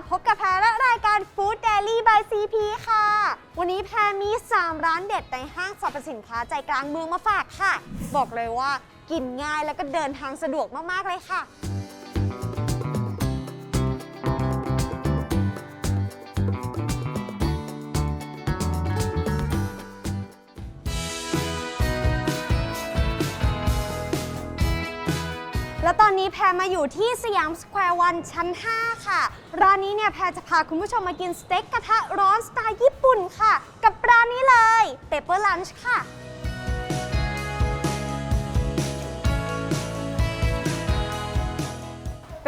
พบกับแพรและรายการ Food Daily by CP ค่ะ วันนี้แพรมี 3 ร้านเด็ดในห้างสรรพสินค้าใจกลางเมืองมาฝากค่ะ บอกเลยว่ากินง่ายแล้วก็เดินทางสะดวกมาก ๆ เลยค่ะ อนนี้แพรมาอยู่ที่สยามสแควร์วันชั้น 5 ค่ะ ร้านนี้เนี่ยแพรจะพาคุณผู้ชมมากินสเต็กกระทะร้อนสไตล์ญี่ปุ่นค่ะ กับร้านนี้เลยเปเปอร์ลันช์ค่ะ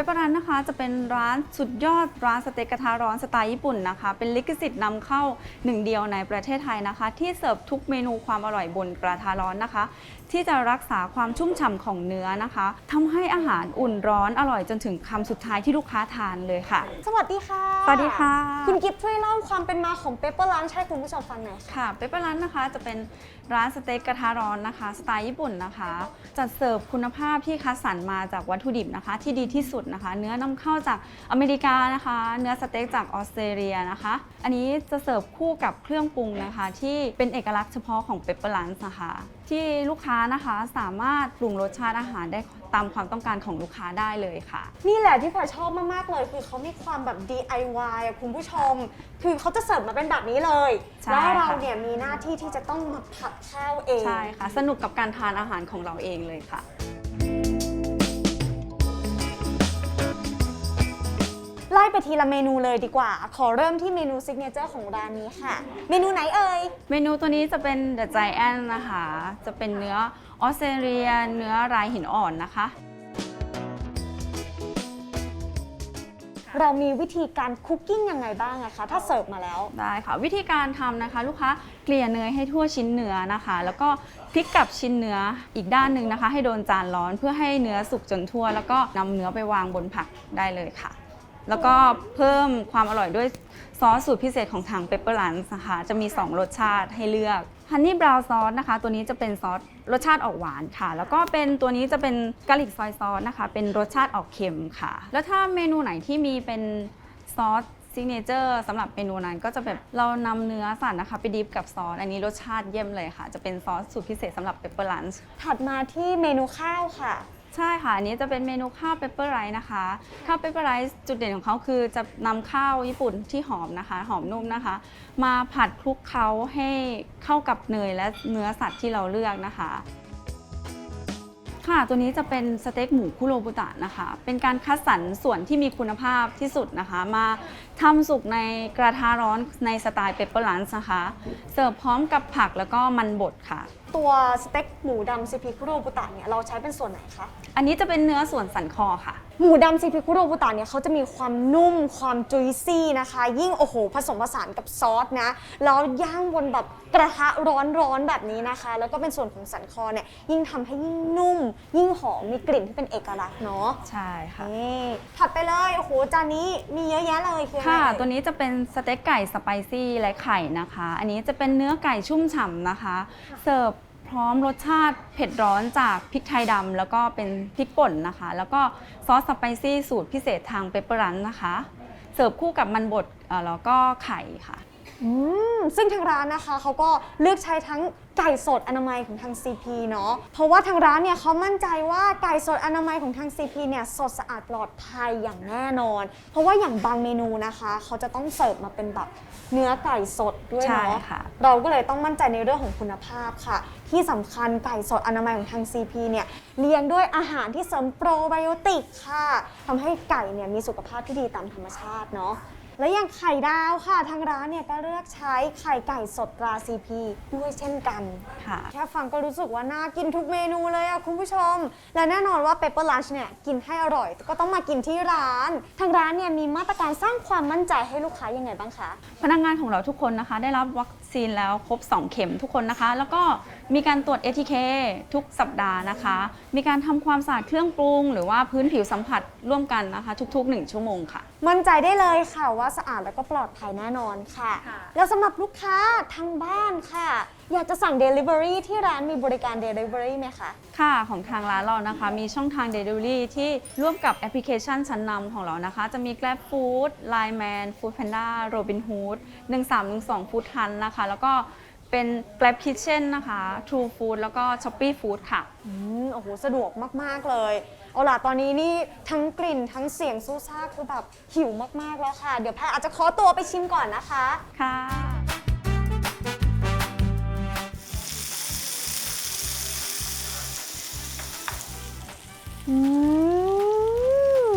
ปปเปอร์รันนะคะจะเป็นร้านสุดยอดร้านสเต็กกระทะร้อนสไตล์ญี่ปุ่นนะคะ เป็นลิขสิทธิ์นำเข้าหนึ่งเดียวในประเทศไทยนะคะ ที่เสิร์ฟทุกเมนูความอร่อยบนกระทะร้อนนะคะ ที่จะรักษาความชุ่มฉ่ำของเนื้อนะคะทำให้อาหารอุ่นร้อนอร่อยจนถึงคำสุดท้ายที่ลูกค้าทานเลยค่ะ สวัสดีค่ะ สวัสดีค่ะ คุณกิฟต์ช่วยเล่าความเป็นมาของเปเปอร์ลันช์ให้คุณผู้ชมฟังหน่อยค่ะค่ะเปเปอร์รันนะคะจะเป็นร้านสเต็กกระทะร้อนนะคะ สไตล์ญี่ปุ่นนะคะจัดเสิร์ฟคุณภาพที่คัดสรรมาจากวัตถุดิบนะคะ ที่ดีที่สุดนะคะ เนื้อนำเข้าจากอเมริกานะคะ เนื้อสเต็กจากออสเตรเลียนะคะ อันนี้จะเสิร์ฟคู่กับเครื่องปรุงนะคะ ที่เป็นเอกลักษณ์เฉพาะของเปเปอร์รันนะคะ ที่ลูกค้านะคะสามารถปรุงรสชาติอาหารได้ตามความต้องการของลูกค้าได้เลยค่ะ นี่แหละที่แพรชอบมาก ๆ เลย คือเขามีความแบบ DIY อะคุณผู้ชม คือเขาจะเสิร์ฟมาเป็นแบบนี้เลย ใช่แล้วเราค่ะ เนี่ยมีหน้าที่ที่จะต้องมาผัดข้าวเอง ใช่ค่ะ สนุกกับการทานอาหารของเราเองเลยค่ะ ไล่ไปทีละเมนูเลยดีกว่า ขอเริ่มที่เมนูซิกเนเจอร์ของร้านนี้ค่ะ เมนูไหนเอ่ย เมนูตัวนี้จะเป็น The Giant นะคะ จะเป็นเนื้อออสเตรเลีย เนื้อลายหินอ่อนนะคะ เรามีวิธีการคุกกิ้งยังไงบ้างอะคะ ถ้าเสิร์ฟมาแล้ว ได้ค่ะ วิธีการทำนะคะ ลูกค้าเกลี่ยเนยให้ทั่วชิ้นเนื้อนะคะ แล้วก็พลิกกลับชิ้นเนื้ออีกด้านหนึ่งนะคะ ให้โดนจานร้อนเพื่อให้เนื้อสุกจนทั่ว แล้วก็นำเนื้อไปวางบนผักได้เลยค่ะ แล้วก็เพิ่มความอร่อยด้วยซอสสูตรพิเศษของทางเปเปอร์ลันนะคะ จะมี 2 รสชาติให้เลือกฮันนี่บราวน์ซอสนะคะ ตัวนี้จะเป็นซอสรสชาติออกหวานค่ะ แล้วก็เป็นตัวนี้จะเป็นกะหรี่ซอยซอสนะคะ เป็นรสชาติออกเค็มค่ะ แล้วถ้าเมนูไหนที่มีเป็นซอสซิกเนเจอร์สำหรับเมนูนั้นก็จะแบบเรานำเนื้อสัตว์นะคะ ไปดิฟกับซอส อันนี้รสชาติเยี่ยมเลยค่ะ จะเป็นซอสสูตรพิเศษสำหรับเปปเปอร์ลันถัดมาที่เมนูข้าวค่ะ ใช่ค่ะ อันนี้จะเป็นเมนูข้าวเปปเปอร์ไรซ์นะคะ ข้าวเปปเปอร์ไรซ์จุดเด่นของเขาคือจะนำข้าวญี่ปุ่นที่หอมนะคะ หอมนุ่มนะคะ มาผัดคลุกเคล้าให้เข้ากับเนยและเนื้อสัตว์ที่เราเลือกนะคะ ค่ะตัวนี้จะเป็นสเต็กหมูคุโรบุตะนะคะ เป็นการคัดสรรส่วนที่มีคุณภาพที่สุดนะคะ มาทำสุกในกระทะร้อนในสไตล์เปปเปอร์ลันนะคะ เสิร์ฟพร้อมกับผักแล้วก็มันบดค่ะ ตัวสเต็กหมูดำซีพีคุโรบุตะเนี่ยเราใช้เป็นส่วนไหนคะ อันนี้จะเป็นเนื้อส่วนสันคอค่ะ หมูดำซีพีคุโรบุตะเนี่ยเขาจะมีความนุ่มความจุยซี่นะคะ ยิ่งโอ้โห ผสมผสานกับซอสนะ แล้วย่างบนแบบกระทะร้อนๆแบบนี้นะคะ แล้วก็เป็นส่วนของสันคอเนี่ยยิ่งทำให้ยิ่งนุ่ม ยิ่งหอมมีกลิ่นที่เป็นเอกลักษณ์เนาะใช่ค่ะ นี่ถัดไปเลยโอ้โหจานนี้มีเยอะแยะเลยคืออะไรค่ะเอ่ยตัวนี้จะเป็นสเต็กไก่สไปซี่และไข่นะคะ อันนี้จะเป็นเนื้อไก่ชุ่มฉ่ำนะคะ เสิร์ฟ พร้อมรสชาติเผ็ดร้อนจากพริกไทยดำแล้วก็เป็นพริกป่นนะคะ แล้วก็ซอสสไปซี่สูตรพิเศษทางเปปเปอร์รันนะคะ เสิร์ฟคู่กับมันบดเอ่อแล้วก็ไข่ค่ะ อืมซึ่งทางร้านนะคะเขาก็เลือกใช้ทั้งไก่สดอนามัยของทาง CP เนาะเพราะว่าทางร้านเนี่ยเขามั่นใจว่าไก่สดอนามัยของทาง CP เนี่ยสดสะอาดปลอดภัยอย่างแน่นอน เพราะว่าอย่างบางเมนูนะคะเขาจะต้องเสิร์ฟมาเป็นแบบเนื้อไก่สดด้วยใช่เนาะค่ะ เราก็เลยต้องมั่นใจในเรื่องของคุณภาพค่ะ ที่สำคัญไก่สดอนามัยของทาง CP เนี่ยเลี้ยงด้วยอาหารที่เสริมโปรไบโอติกค่ะทำให้ไก่เนี่ยมีสุขภาพที่ดีตามธรรมชาติเนาะและอย่างไข่ดาวค่ะ ทางร้านเนี่ยก็เลือกใช้ไข่ไก่สดตรา CP ด้วยเช่นกันค่ะแค่ฟังก็รู้สึกว่าน่ากินทุกเมนูเลยอะคุณผู้ชม และแน่นอนว่า Pepper Lunch เนี่ยกินให้อร่อย ก็ต้องมากินที่ร้าน ทางร้านเนี่ยมีมาตรการสร้างความมั่นใจให้ลูกค้ายังไงบ้างคะ พนักงานของเราทุกคนนะคะ ได้รับวัค ซีนแล้วครบ 2 เข็มทุกคนนะคะ แล้วก็มีการตรวจ ATK ทุกสัปดาห์นะคะ มีการทำความสะอาดเครื่องปรุง หรือว่าพื้นผิวสัมผัสร่วมกันนะคะ ทุก ๆ 1 ชั่วโมงค่ะ มั่นใจได้เลยค่ะว่าสะอาดแล้วก็ปลอดภัยแน่นอนค่ะค่ะแล้วสำหรับลูกค้าทางบ้านค่ะ อยากจะสั่ง Delivery ที่ร้านมีบริการ Delivery ไหมคะ ค่ะของทางร้านเรานะคะ มีช่องทาง Delivery ที่ร่วมกับแอปพลิเคชันชั้นนำของเรานะคะ จะมี Grab Food, Line Man, Food Panda, Robinhood 1312 Food Hunt นะคะ แล้วก็เป็น Grab Kitchen นะคะ True Food แล้วก็ Shopee Food ค่ะ อืม โอ้โห สะดวกมาก ๆ เลย เอาล่ะ ตอนนี้นี่ทั้งกลิ่นทั้งเสียงซูซ่าคือแบบหิวมาก ๆ แล้วค่ะ เดี๋ยวแพรอาจจะขอตัวไปชิมก่อนนะคะ ค่ะ อืม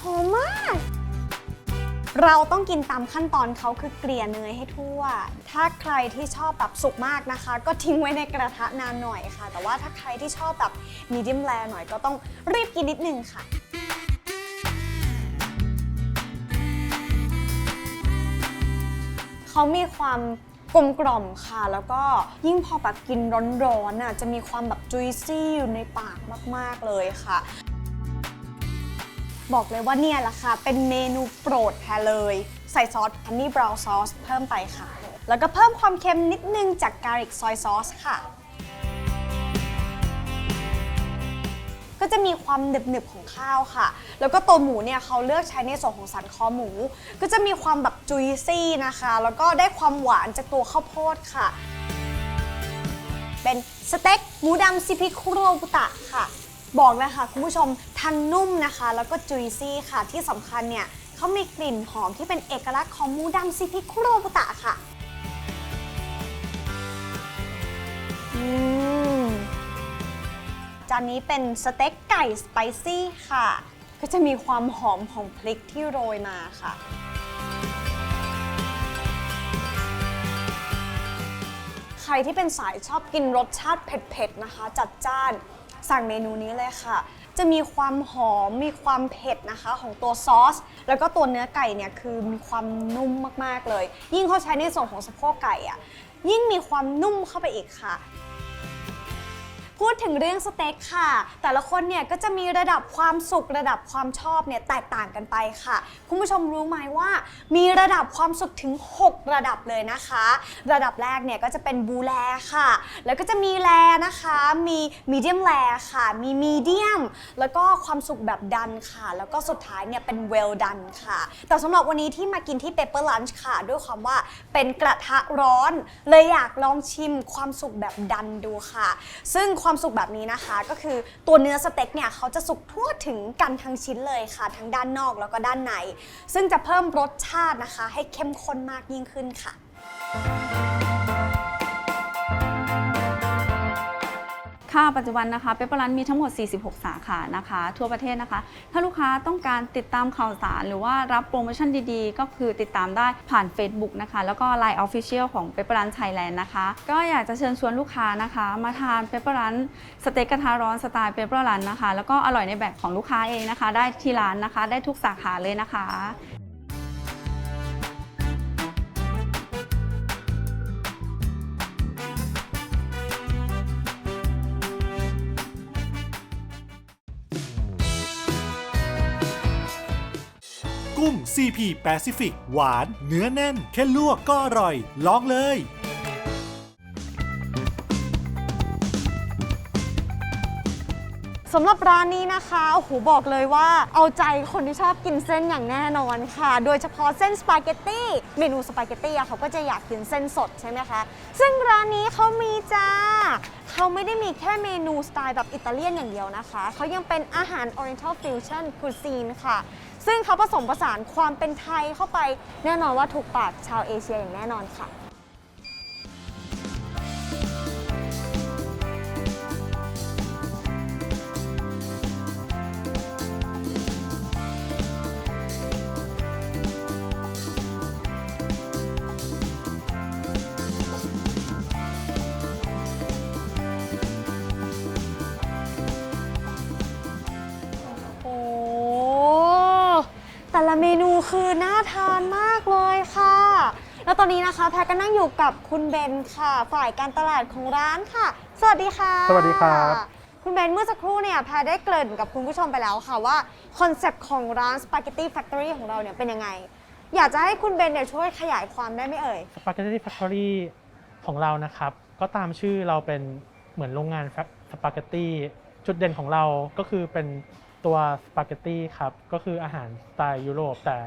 หอมมาก เราต้องกินตามขั้นตอนเขาคือเกลี่ยเนยให้ทั่ว ถ้าใครที่ชอบแบบสุกมากนะคะ ก็ทิ้งไว้ในกระทะนานหน่อยค่ะ แต่ว่าถ้าใครที่ชอบแบบมีดิมแรหน่อยก็ต้องรีบกินนิดนึงค่ะเขามีความ กลมกล่อมค่ะ แล้วก็ยิ่งพอแบบกินร้อนๆน่ะจะมีความแบบจุยซี่อยู่ในปากมากๆเลยค่ะ บอกเลยว่าเนี่ยแหละค่ะ เป็นเมนูโปรดแท้เลย ใส่ซอสฮันนี่บราวน์ซอสเพิ่มไปค่ะ แล้วก็เพิ่มความเค็มนิดนึงจากการลิกซอยซอสค่ะ ก็จะมีความหนึบๆของข้าวค่ะ แล้วก็ตัวหมูเนี่ยเขาเลือกใช้ในส่วนของสันคอหมู ก็จะมีความแบบจุยซี่นะคะ แล้วก็ได้ความหวานจากตัวข้าวโพดค่ะ เป็นสเต็กหมูดำซิพิคุโรบุตะค่ะ บอกนะคะคุณผู้ชมทั้งนุ่มนะคะ แล้วก็จุยซี่ค่ะที่สำคัญเนี่ยเขามีกลิ่นหอมที่เป็นเอกลักษณ์ของหมูดำซิพิคุโรบุตะค่ะ อืม จานนี้เป็นสเต็กไก่สไปซี่ค่ะ ก็จะมีความหอมของพริกที่โรยมาค่ะ ใครที่เป็นสายชอบกินรสชาติเผ็ดๆนะคะ จัดจ้านสั่งเมนูนี้เลยค่ะ จะมีความหอม มีความเผ็ดนะคะของตัวซอส แล้วก็ตัวเนื้อไก่เนี่ยคือมีความนุ่มมากๆเลย ยิ่งเขาใช้ในส่วนของสะโพกไก่อะยิ่งมีความนุ่มเข้าไปอีกค่ะ พูดถึงเรื่องสเต็กค่ะ แต่ละคนเนี่ยก็จะมีระดับความสุขระดับความชอบเนี่ยแตกต่างกันไปค่ะ คุณผู้ชมรู้ไหมว่า มีระดับความสุขถึง 6 ระดับเลยนะคะ ระดับแรกเนี่ยก็จะเป็นบูแลค่ะ แล้วก็จะมีแลนะคะ มีมีเดียมแลค่ะ มีมีเดียม แล้วก็ความสุขแบบดันค่ะ แล้วก็สุดท้ายเนี่ยเป็นเวลดันค่ะ แต่สำหรับวันนี้ที่มากินที่ Pepper Lunch ค่ะ ด้วยความว่าเป็นกระทะร้อน เลยอยากลองชิมความสุขแบบดันดูค่ะ ซึ่งความความสุกแบบนี้นะคะ ก็คือตัวเนื้อสเต็กเนี่ยเขาจะสุกทั่วถึงกันทั้งชิ้นเลยค่ะ ทั้งด้านนอกแล้วก็ด้านใน ซึ่งจะเพิ่มรสชาตินะคะ ให้เข้มข้นมากยิ่งขึ้นค่ะ ค่ะปัจจุบันนะคะเปเปอร์รันมีทั้งหมด 46 สาขานะคะ ทั่วประเทศนะคะ ถ้าลูกค้าต้องการติดตามข่าวสาร หรือว่ารับโปรโมชั่นดีๆ ก็คือติดตามได้ผ่าน Facebook นะคะ แล้วก็ Line Official ของเปเปอร์รันไทยแลนด์นะคะ ก็อยากจะเชิญชวนลูกค้านะคะ มาทานเปเปอร์รันสเต็กกระทะร้อนสไตล์เปเปอร์รันนะคะ แล้วก็อร่อยในแบบของลูกค้าเองนะคะ ได้ที่ร้านนะคะ ได้ทุกสาขาเลยนะคะ CP Pacific หวาน เนื้อแน่น แค่ลวกก็อร่อย ลองเลย สำหรับร้านนี้นะคะโอ้โหบอกเลยว่า เอาใจคนที่ชอบกินเส้นอย่างแน่นอนค่ะ โดยเฉพาะเส้นสปาเกตตี้เมนูสปาเกตตี้อะเขาก็จะอยากกินเส้นสดใช่ไหมคะ ซึ่งร้านนี้เขามีจ้าเขาไม่ได้มีแค่เมนูสไตล์แบบอิตาเลียนอย่างเดียวนะคะ เขายังเป็นอาหาร Oriental Fusion Cuisine ค่ะ ซึ่งเขาผสมผสานความเป็นไทยเข้าไปแน่นอนว่าถูกปากชาวเอเชียอย่างแน่นอนค่ะ นนี้นะคะแพรก็นั่งอยู่กับคุณเบนค่ะ ฝ่ายการตลาดของร้านค่ะ สวัสดีค่ะสวัสดีครับ คุณเบนเมื่อสักครู่เนี่ยแพรได้เกริ่นกับคุณผู้ชมไปแล้วค่ะว่าคอนเซปต์ของร้าน Spaghetti Factory ของเราเนี่ยเป็นยังไง อยากจะให้คุณเบนเนี่ยช่วยขยายความได้ไหมเอ่ย สปาเกตตี้แฟคทอรี่ของเรานะครับ ก็ตามชื่อเราเป็นเหมือนโรงงานสปาเกตตี้จุดเด่นของเราก็คือเป็นตัวสปาเกตตี้ครับ ก็คืออาหารสไตล์ยุโรปแต่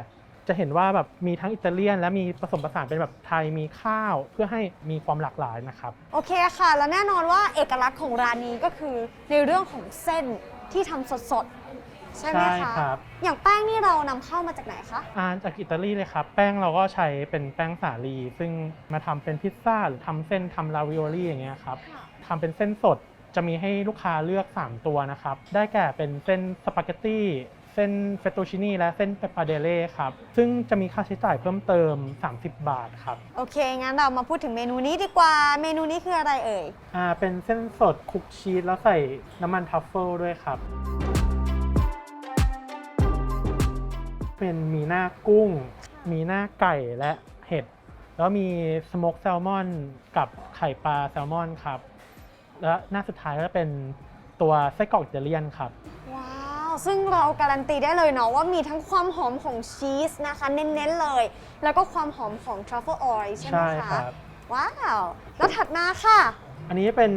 จะเห็นว่าแบบมีทั้งอิตาเลียน และมีผสมผสานเป็นแบบไทยมีข้าวเพื่อให้มีความหลากหลายนะครับ โอเคค่ะ แล้วแน่นอนว่าเอกลักษณ์ของร้านนี้ก็คือในเรื่องของเส้นที่ทำสดๆ ใช่ไหมใช่คะครับ อย่างแป้งนี่เรานำเข้ามาจากไหนคะอ่าจากอิตาลีเลยครับ แป้งเราก็ใช้เป็นแป้งสาลี ซึ่งมาทำเป็นพิซซ่าหรือทำเส้นทำลาวิโอลี่อย่างเงี้ยครับทำเป็นเส้นสดจะมีให้ลูกค้าเลือก 3 ตัวนะครับ ได้แก่เป็นเส้นสปาเกตตี้ เส้นเฟตตูชินีและเส้นเปปปาเดเล่ครับ ซึ่งจะมีค่าใช้จ่ายเพิ่มเติม 30 บาทครับโอเค งั้นเรามาพูดถึงเมนูนี้ดีกว่า เมนูนี้คืออะไรเอ่ย อ่าเป็นเส้นสดคลุกชีสแล้วใส่น้ำมันทัฟเฟิลด้วยครับ เป็นมีหน้ากุ้ง มีหน้าไก่และเห็ด แล้วมีสโมกแซลมอนกับไข่ปลาแซลมอนครับ และหน้าสุดท้ายก็จะเป็นตัวไส้กรอกอิตาเลียนครับว้าว ซึ่งเราการันตีได้เลยเนาะว่ามีทั้งความหอมของชีสนะคะ เน้นๆเลย แล้วก็ความหอมของทรัฟเฟิลออยล์ใช่ไหมใช่คะครับ ว้าว แล้วถัดมาค่ะ อันนี้เป็น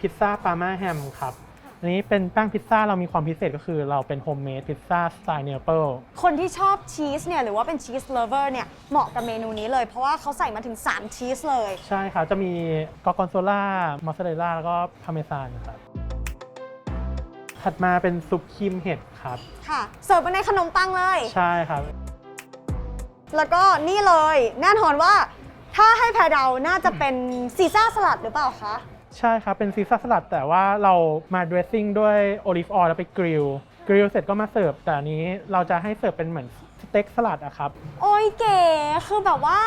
พิซซ่าปาม่าแฮมครับ อันนี้เป็นแป้งพิซซ่าเรามีความพิเศษก็คือเราเป็นโฮมเมดพิซซ่าสไตล์เนเปิลคนที่ชอบชีสเนี่ยหรือว่าเป็นชีสเลเวอร์เนี่ยเหมาะกับเมนูนี้เลย เพราะว่าเขาใส่มาถึง 3 ชีสเลย ใช่ครับ จะมีกอร์กอนโซล่ามอสซาเรลล่าแล้วก็พาเมซานครับ ถัดมาเป็นซุปครีมเห็ดครับ ค่ะ เสิร์ฟมาในขนมปังเลย ใช่ครับ แล้วก็นี่เลย แน่นอนว่า ถ้าให้แพรเดาน่าจะเป็นซีซ่าสลัดหรือเปล่าคะ ใช่ครับ เป็นซีซ่าสลัดแต่ว่าเรามาเดรสซิ่งด้วยโอลิฟออยล์แล้วไปกริลกริลเสร็จก็มาเสิร์ฟแต่อันนี้เราจะให้เสิร์ฟเป็นเหมือนสเต็กสลัดอะครับ โอ้ยเก๋คือแบบว่า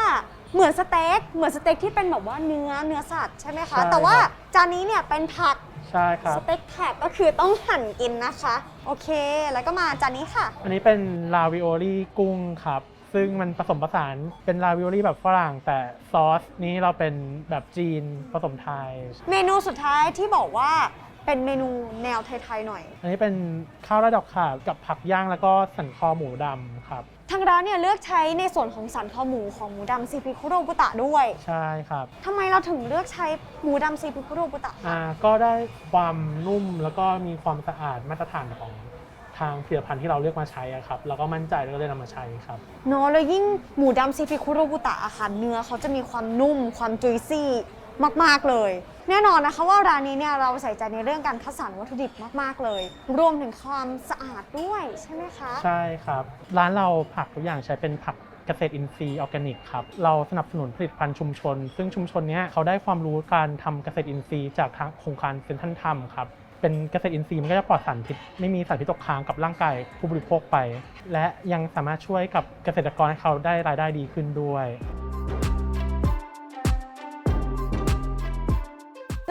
เหมือนสเต็กเหมือนสเต็กที่เป็นแบบว่าเนื้อเนื้อสัตว์ใช่ไหมคะ ใช่แต่ว่าครับ จานนี้เนี่ยเป็นผัก ใช่ครับ สเต็กแท็กก็คือต้องหั่นกินนะคะ โอเค แล้วก็มาจานนี้ค่ะ อันนี้เป็นลาวิโอลี่กุ้งครับ ซึ่งมันผสมผสานเป็นลาวิโอลี่แบบฝรั่ง แต่ซอสนี้เราเป็นแบบจีนผสมไทย เมนูสุดท้ายที่บอกว่าเป็นเมนูแนวไทยๆหน่อย อันนี้เป็นข้าวราดดอกข่ากับผักย่างแล้วก็สันคอหมูดำครับ ทางร้านเนี่ยเลือกใช้ในส่วนของสันคอหมูของหมูดำซีพิคุโรบุตะด้วยใช่ครับ ทำไมเราถึงเลือกใช้หมูดำซีพิคุโรบุตะคะอ่าก็ได้ความนุ่มแล้วก็มีความสะอาดมาตรฐานของทางผลิตภัณฑ์ที่เราเลือกมาใช้อะครับแล้วก็มั่นใจแล้วก็เลยนำมาใช้ครับ เนอะแล้วยิ่งหมูดำซีฟิคุโรบุตะอาหารเนื้อเขาจะมีความนุ่มความจุยซี่ มาก ๆ เลย แน่นอนนะคะว่าร้านนี้เนี่ยเราใส่ใจในเรื่องการคัดสรรวัตถุดิบมาก ๆ เลย รวมถึงความสะอาดด้วยใช่ไหมคะ ใช่ครับ ร้านเราผักทุกอย่างใช้เป็นผักเกษตรอินทรีย์ออร์แกนิกครับ เราสนับสนุนผลิตภัณฑ์ชุมชน ซึ่งชุมชนเนี้ยเขาได้ความรู้การทำเกษตรอินทรีย์จากทางโครงการเซ็นทรัลทำครับ เป็นเกษตรอินทรีย์มันก็จะปลอดสารพิษไม่มีสารพิษตกค้างกับร่างกายผู้บริโภคไป และยังสามารถช่วยกับเกษตรกรให้เขาได้รายได้ดีขึ้นด้วย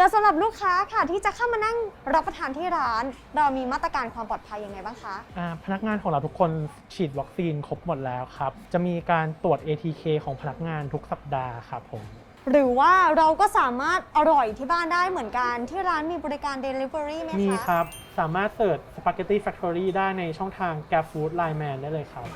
แล้วสำหรับลูกค้าค่ะที่จะเข้ามานั่งรับประทานที่ร้าน เรามีมาตรการความปลอดภัยยังไงบ้างคะ อ่าพนักงานของเราทุกคนฉีดวัคซีนครบหมดแล้วครับ จะมีการตรวจ ATK ของพนักงานทุกสัปดาห์ครับผม หรือว่าเราก็สามารถอร่อยที่บ้านได้เหมือนกันที่ร้านมีบริการ Delivery ไหมคะมีครับ สามารถเสิร์ช Spaghetti Factory ได้ในช่องทาง Gap Food Line Man ได้เลยครับ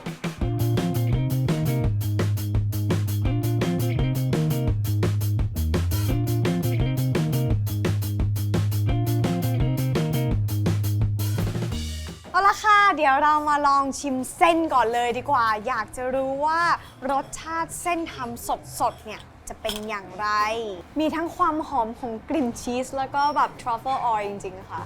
เดี๋ยวเรามาลองชิมเส้นก่อนเลยดีกว่า อยากจะรู้ว่ารสชาติเส้นทำสดๆเนี่ยจะเป็นอย่างไร มีทั้งความหอมของกลิ่นชีส แล้วก็แบบทรัฟเฟิลออยล์จริง ๆ ค่ะ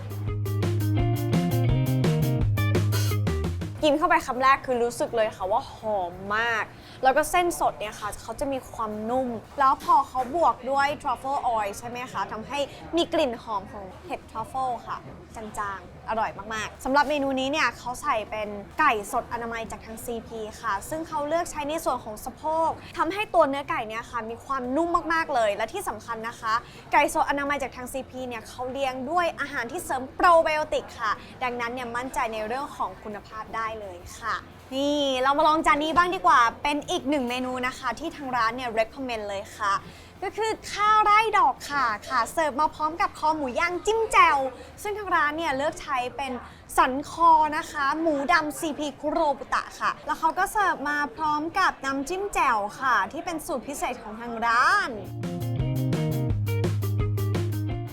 กินเข้าไปคำแรกคือรู้สึกเลยค่ะว่าหอมมาก แล้วก็เส้นสดเนี่ยค่ะ เขาจะมีความนุ่ม แล้วพอเขาบวกด้วย truffle oil ใช่ไหมคะทำให้มีกลิ่นหอมของเห็ด truffle ค่ะ จาง ๆ อร่อยมากๆสำหรับเมนูนี้เนี่ยเขาใส่เป็นไก่สดอนามัยจากทาง CP ค่ะ ซึ่งเขาเลือกใช้ในส่วนของสะโพกทำให้ตัวเนื้อไก่เนี่ยค่ะมีความนุ่มมากๆเลย และที่สำคัญนะคะ ไก่สดอนามัยจากทาง CP เนี่ยเขาเลี้ยงด้วยอาหารที่เสริมโปรไบโอติกค่ะ ดังนั้นเนี่ยมั่นใจในเรื่องของคุณภาพได้เลยค่ะ นี่เรามาลองจานนี้บ้างดีกว่า เป็นอีกหนึ่งเมนูนะคะ ที่ทางร้านเนี่ย recommend เลยค่ะ ก็คือข้าวไร่ดอกค่ะค่ะ เสิร์ฟมาพร้อมกับคอหมูย่างจิ้มแจ่วซึ่งทางร้านเนี่ยเลือกใช้เป็นสันคอนะคะ หมูดำ CP คุโรบุตะค่ะ แล้วเขาก็เสิร์ฟมาพร้อมกับน้ำจิ้มแจ่วค่ะ ที่เป็นสูตรพิเศษของทางร้าน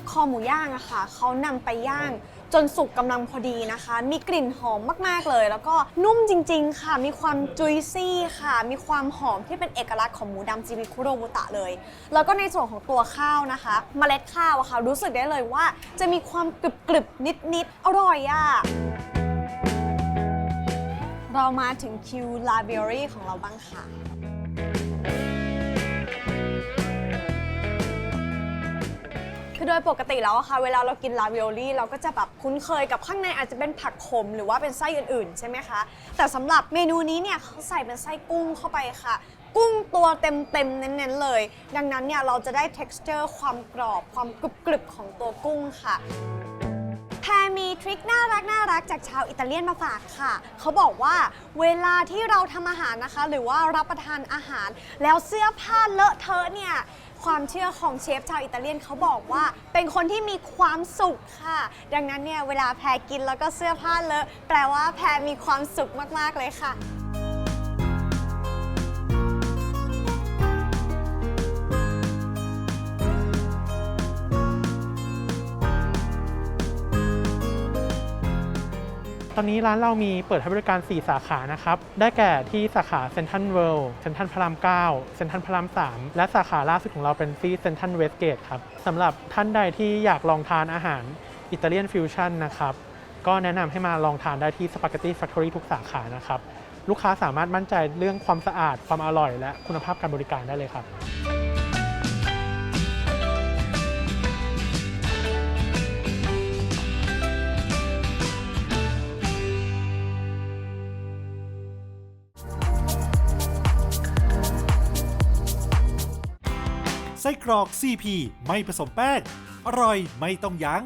คอหมูย่างอะค่ะเขานำไปย่าง จนสุกกำลังพอดีนะคะ มีกลิ่นหอมมากๆเลย แล้วก็นุ่มจริง ๆ ค่ะ มีความจุยซี่ค่ะ มีความหอมที่เป็นเอกลักษณ์ของหมูดำจีบิคุโรบุตะเลย แล้วก็ในส่วนของตัวข้าวนะคะเมล็ดข้าวอะค่ะ รู้สึกได้เลยว่า จะมีความกรึบกรึบนิดนิดๆอร่อยอะเรามาถึงคิวลาเบอรี่ของเราบ้างค่ะ คือโดยปกติแล้วอะค่ะเวลาเรากินลาวิโอลี่เราก็จะแบบคุ้นเคยกับข้างในอาจจะเป็นผักขมหรือว่าเป็นไส้อื่นๆ ใช่ไหมคะ แต่สำหรับเมนูนี้เนี่ยเขาใส่เป็นไส้กุ้งเข้าไปค่ะ กุ้งตัวเต็มๆเน้นๆเลย ดังนั้นเนี่ยเราจะได้ texture ความกรอบความกรึบๆของตัวกุ้งค่ะแพรมีทริคน่ารักน่ารักจากชาวอิตาเลียนมาฝากค่ะ เขาบอกว่าเวลาที่เราทำอาหารนะคะ หรือว่ารับประทานอาหาร แล้วเสื้อผ้าเลอะเทอะเนี่ย ความเชื่อของเชฟชาวอิตาเลียนเขาบอกว่า เป็นคนที่มีความสุขค่ะ ดังนั้นเนี่ยเวลาแพรกินแล้วก็เสื้อผ้าเลอะแปลว่าแพรมีความสุขมากๆเลยค่ะ ตอนนี้ร้านเรามีเปิดให้บริการ 4 สาขานะครับ ได้แก่ที่สาขาเซนทันเวิลด์เซนทันพระราม 9 เซนทันพระราม 3 และสาขาล่าสุดของเราเป็นที่เซนทันเวสเกตครับสำหรับท่านใดที่อยากลองทานอาหารอิตาเลียนฟิวชั่นนะครับ ก็แนะนำให้มาลองทานได้ที่สปาเกตตี้แฟคทอรี่ทุกสาขานะครับ ลูกค้าสามารถมั่นใจเรื่องความสะอาด ความอร่อย และคุณภาพการบริการได้เลยครับ กรอก CP ไม่ผสมแป้ง อร่อยไม่ต้องยั้ง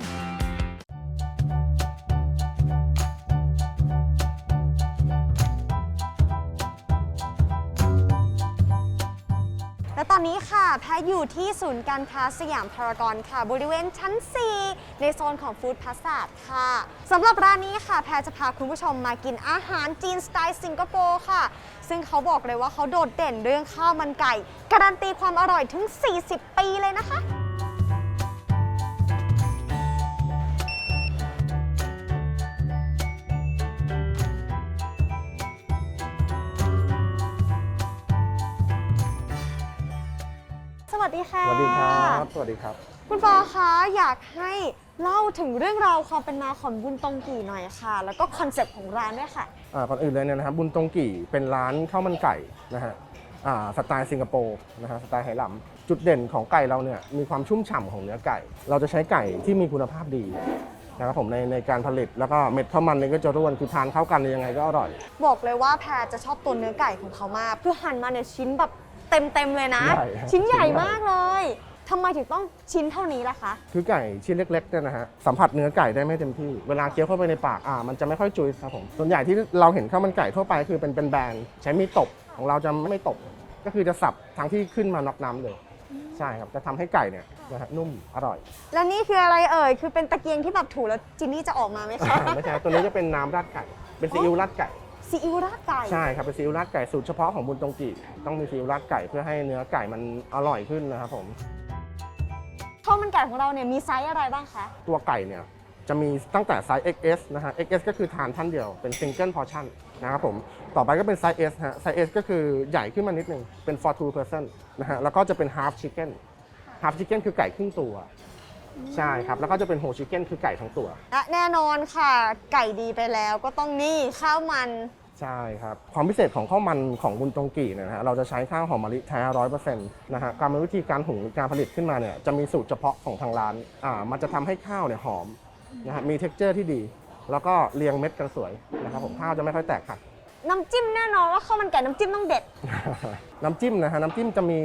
แพทอยู่ที่ศูนย์การค้าสยามพารากอนค่ะ บริเวณชั้น 4 ในโซนของฟู้ดพาสาดค่ะสำหรับร้านนี้ค่ะ แพทจะพาคุณผู้ชมมากินอาหารจีนสไตล์สิงคโปร์ค่ะ ซึ่งเขาบอกเลยว่าเขาโดดเด่นเรื่องข้าวมันไก่ การันตีความอร่อยถึง 40 ปีเลยนะคะ ดีค่ะ สวัสดีครับ สวัสดีครับ คุณปอคะอยากให้เล่าถึงเรื่องราวความเป็นมาของบุญตงกี่หน่อยค่ะ แล้วก็คอนเซ็ปต์ของร้านด้วยค่ะอ่าก่อนอื่นเลยเนี่ยนะครับบุญตงกี่เป็นร้านข้าวมันไก่นะฮะอ่าสไตล์สิงคโปร์นะฮะสไตล์ไหหลำจุดเด่นของไก่เราเนี่ยมีความชุ่มฉ่ำของเนื้อไก่ เราจะใช้ไก่ที่มีคุณภาพดีนะครับผมในในการผลิตแล้วก็เม็ดข้าวมันเนี่ยก็จะร่วนคือทานเข้ากันยังไงก็อร่อย บอกเลยว่าแพรจะชอบตัวเนื้อไก่ของเขามากคือหั่นมาเนี่ยชิ้นแบบ เต็มๆเลยนะ ใหญ่ครับชิ้นใหญ่ชิ้นใหญ่ มากเลยทำไมถึงต้องชิ้นเท่านี้ล่ะคะ คือไก่ชิ้นเล็กๆเนี่ยนะฮะสัมผัสเนื้อไก่ได้ไม่เต็มที่เวลาเคี้ยวเข้าไปในปากอ่ามันจะไม่ค่อยจุยครับผมส่วนใหญ่ที่เราเห็นข้าวมันไก่ทั่วไปคือเป็นเป็นแบนใช้มีดตบของเราจะไม่ตบก็คือจะสับทั้งที่ขึ้นมาน็อกน้ำเลย ใช่ครับจะทำให้ไก่เนี่ยนะฮะนุ่มอร่อย แล้วนี่คืออะไรเอ่ย คือเป็นตะเกียงที่แบบถูแล้วจินนี่จะออกมาไหมคะ ไม่ใช่ครับตัวนี้จะเป็นน้ำราดไก่ เป็นซีอิ๊วราดไก่ ซีอิ๊วราดไก่ใช่ครับเป็นซีอิ๊วราดไก่สูตรเฉพาะของบุญตรงกีต้องมีซีอิ๊วราดไก่เพื่อให้เนื้อไก่มันอร่อยขึ้นนะครับผมข้าวมันไก่ของเราเนี่ยมีไซส์อะไรบ้างคะตัวไก่เนี่ยจะมีตั้งแต่ไซส์ XS นะฮะ XS ก็คือทานท่านเดียวเป็น single portion นะครับผมต่อไปก็เป็นไซส์ S ฮะไซส์ S ก็คือใหญ่ขึ้นมานิดนึงเป็น for two person นะฮะแล้วก็จะเป็น half chicken half chicken คือไก่ครึ่งตัวใช่ครับ แล้วก็จะเป็น whole chicken คือไก่ทั้งตัว และแน่นอนค่ะ ไก่ดีไปแล้วก็ต้องนี่ข้าวมัน ใช่ครับ ความพิเศษของข้าวมันของบุญตรงกีเนี่ยนะฮะเราจะใช้ข้าวหอมมะลิแท้ร้อยเปอร์เซ็นต์นะฮะการวิธีการหุงการผลิตขึ้นมาเนี่ยจะมีสูตรเฉพาะของทางร้านอ่ามันจะทำให้ข้าวเนี่ยหอมนะฮะมีเท็กเจอร์ที่ดี แล้วก็เรียงเม็ดกันสวยนะครับผมข้าวจะไม่ค่อยแตกหักน้ำจิ้มแน่นอนว่าข้าวมันไก่น้ำจิ้มต้องเด็ด น้ำจิ้มนะฮะน้ำจิ้มจะมี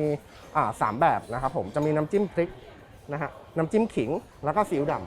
อ่าสามแบบนะครับผมจะมีน้ำจิ้มพริกนะฮะน้ำจิ้มขิงแล้วก็ซีอิ๊วดำ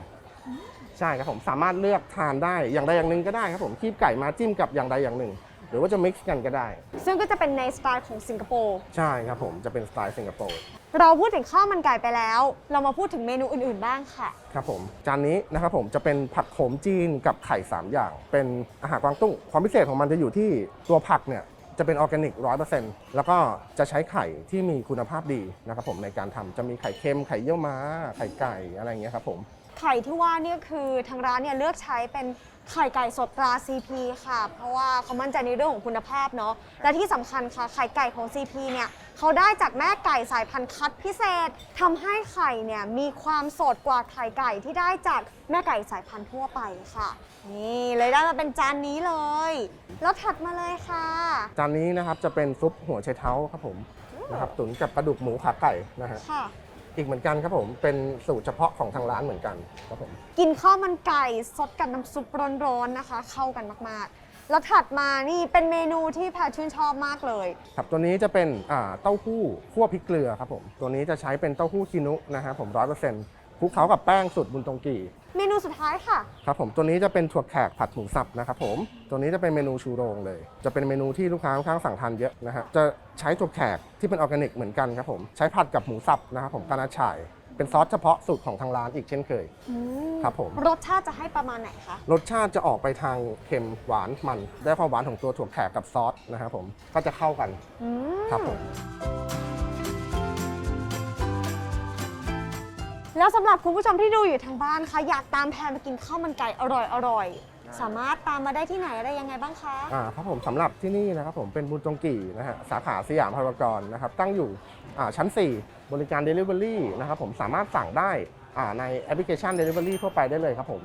ใช่ครับผมสามารถเลือกทานได้อย่างใดอย่างหนึ่งก็ได้ครับผมคีบไก่มาจิ้มกับอย่างใดอย่างหนึ่ง หรือว่าจะ mix กันก็ได้ ซึ่งก็จะเป็นในสไตล์ของสิงคโปร์ใช่ครับผมจะเป็นสไตล์สิงคโปร์เราพูดถึงข้าวมันไก่ไปแล้ว เรามาพูดถึงเมนูอื่นๆบ้างค่ะ ครับผมจานนี้นะครับผมจะเป็นผักโขมจีนกับไข่ 3 อย่าง เป็นอาหารกวางตุ้ง ความพิเศษของมันจะอยู่ที่ตัวผักเนี่ยจะเป็นออร์แกนิกร้อยเปอร์เซ็นต์แล้วก็จะใช้ไข่ที่มีคุณภาพดีนะครับผมในการทำจะมีไข่เค็มไข่เยี่ยวม้า ไข่ไก่อะไรอย่างเงี้ยครับผม ไข่ที่ว่าเนี่ยคือทางร้านเนี่ยเลือกใช้เป็นไข่ไก่สดตรา CP ค่ะ เพราะว่าเขามั่นใจในเรื่องของคุณภาพเนาะและที่สำคัญค่ะไข่ไก่ของ CP เนี่ยเขาได้จากแม่ไก่สายพันธุ์คัดพิเศษทำให้ไข่เนี่ยมีความสดกว่าไข่ไก่ที่ได้จากแม่ไก่สายพันธุ์ทั่วไปค่ะ นี่เลยได้มาเป็นจานนี้เลย แล้วถัดมาเลยค่ะ จานนี้นะครับจะเป็นซุปหัวไชเท้าครับผมนะครับตุ๋นกับกระดูกหมูขาไก่นะฮะค่ะ อีกเหมือนกันครับผม เป็นสูตรเฉพาะของทางร้านเหมือนกันครับผม กินข้าวมันไก่สดกับน้ำซุปร้อนๆนะคะ เข้ากันมากๆ แล้วถัดมานี่เป็นเมนูที่แพรชื่นชอบมากเลย ครับตัวนี้จะเป็นอ่าเต้าหู้คั่วพริกเกลือครับผม ตัวนี้จะใช้เป็นเต้าหู้คินุนะฮะผมร้อยเปอร์เซ็นต์ คลุกเคล้ากับแป้งสูตรบุญตงกีเมนูสุดท้ายค่ะ ครับผมตัวนี้จะเป็นถั่วแขกผัดหมูสับนะครับผม ตัวนี้จะเป็นเมนูชูโรงเลย จะเป็นเมนูที่ลูกค้าค่อนข้างสั่งทานเยอะนะฮะจะใช้ถั่วแขกที่เป็นออร์แกนิกเหมือนกันครับผมใช้ผัดกับหมูสับนะครับผมกานาช่ายเป็นซอสเฉพาะสูตรของทางร้านอีกเช่นเคยอืมครับผม รสชาติจะให้ประมาณไหนคะ รสชาติจะออกไปทางเค็มหวานมัน ได้ความหวานของตัวถั่วแขกกับซอสนะครับผมก็จะเข้ากัน อืม ครับผม แล้วสำหรับคุณผู้ชมที่ดูอยู่ทางบ้านคะอยากตามแพรมากินข้าวมันไก่อร่อยๆสามารถตามมาได้ที่ไหนอะไรยังไงบ้างคะอ่าครับผมสำหรับที่นี่นะครับผมเป็นบุญจงกี่นะฮะสาขาสยามพารากอนนะครับตั้งอยู่อ่าชั้น 4 บริการ Delivery นะครับผมสามารถสั่งได้อ่าในแอปพลิเคชัน Delivery ทั่วไปได้เลยครับผม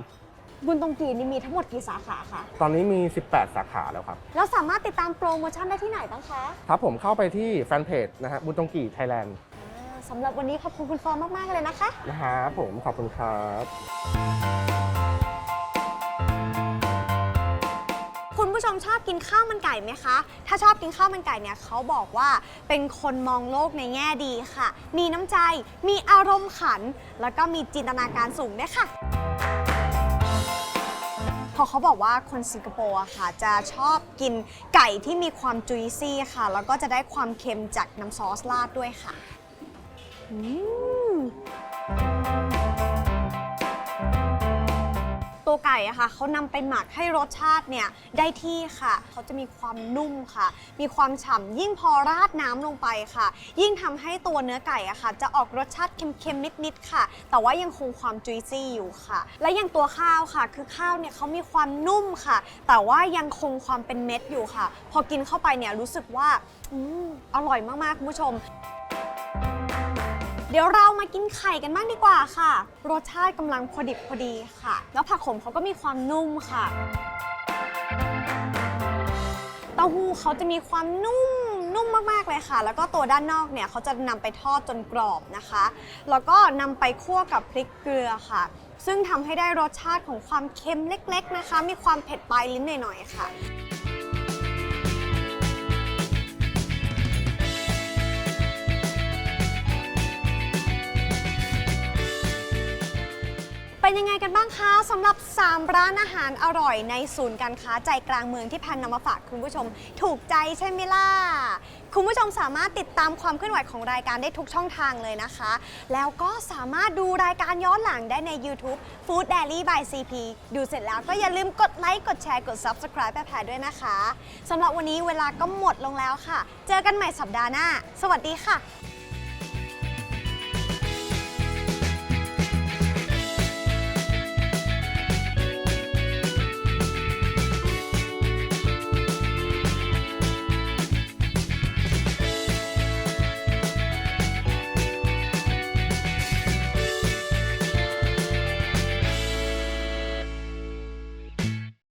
บุญตรงกีนี่มีทั้งหมดกี่สาขาคะ ตอนนี้มี 18 สาขาแล้วครับ แล้วสามารถติดตามโปรโมชั่นได้ที่ไหนบ้างคะ ครับผมเข้าไปที่แฟนเพจนะฮะบุญจงกี่ไทยแลนด์อ่า สำหรับวันนี้ขอบคุณคุณฟอร์มมาก ๆ เลยนะคะ นะครับผมขอบคุณครับ คุณผู้ชมชอบกินข้าวมันไก่ไหมคะ ถ้าชอบกินข้าวมันไก่เนี่ยเขาบอกว่าเป็นคนมองโลกในแง่ดีค่ะ มีน้ำใจ มีอารมณ์ขัน แล้วก็มีจินตนาการสูงด้วยค่ะ พอเขาบอกว่าคนสิงคโปร์อะค่ะ จะชอบกินไก่ที่มีความจุยซี่ค่ะ แล้วก็จะได้ความเค็มจากน้ำซอสราดด้วยค่ะอืม ตัวไก่อะค่ะเขานำไปหมักให้รสชาติเนี่ยได้ที่ค่ะ เขาจะมีความนุ่มค่ะ มีความฉ่ำยิ่งพอราดน้ำลงไปค่ะ ยิ่งทำให้ตัวเนื้อไก่อะค่ะ จะออกรสชาติเค็มๆนิดๆค่ะ แต่ว่ายังคงความจุยซี่อยู่ค่ะ และอย่างตัวข้าวค่ะ คือข้าวเนี่ยเขามีความนุ่มค่ะ แต่ว่ายังคงความเป็นเม็ดอยู่ค่ะ พอกินเข้าไปเนี่ยรู้สึกว่าอืมอร่อยมากๆคุณผู้ชม เดี๋ยวเรามากินไข่กันบ้างดีกว่าค่ะ รสชาติกำลังพอดิบพอดีค่ะ แล้วผักขมเขาก็มีความนุ่มค่ะเต้าหู้เขาจะมีความนุ่มนุ่มมากๆเลยค่ะ แล้วก็ตัวด้านนอกเนี่ยเขาจะนำไปทอดจนกรอบนะคะ แล้วก็นำไปคั่วกับพริกเกลือค่ะ ซึ่งทำให้ได้รสชาติของความเค็มเล็ก ๆนะคะ มีความเผ็ดปลายลิ้นหน่อยๆค่ะ เป็นยังไงกันบ้างคะสำหรับ 3 ร้านอาหารอร่อยในศูนย์การค้าใจกลางเมืองที่แพนนำมาฝากคุณผู้ชม ถูกใจใช่ไหมล่ะ คุณผู้ชมสามารถติดตามความเคลื่อนไหวของรายการได้ทุกช่องทางเลยนะคะ แล้วก็สามารถดูรายการย้อนหลังได้ใน YouTube Food Daily by CP ดูเสร็จแล้วก็อย่าลืมกดไลค์กดแชร์กด Subscribe แพรๆด้วยนะคะสำหรับวันนี้เวลาก็หมดลงแล้วค่ะ เจอกันใหม่สัปดาห์หน้า สวัสดีค่ะ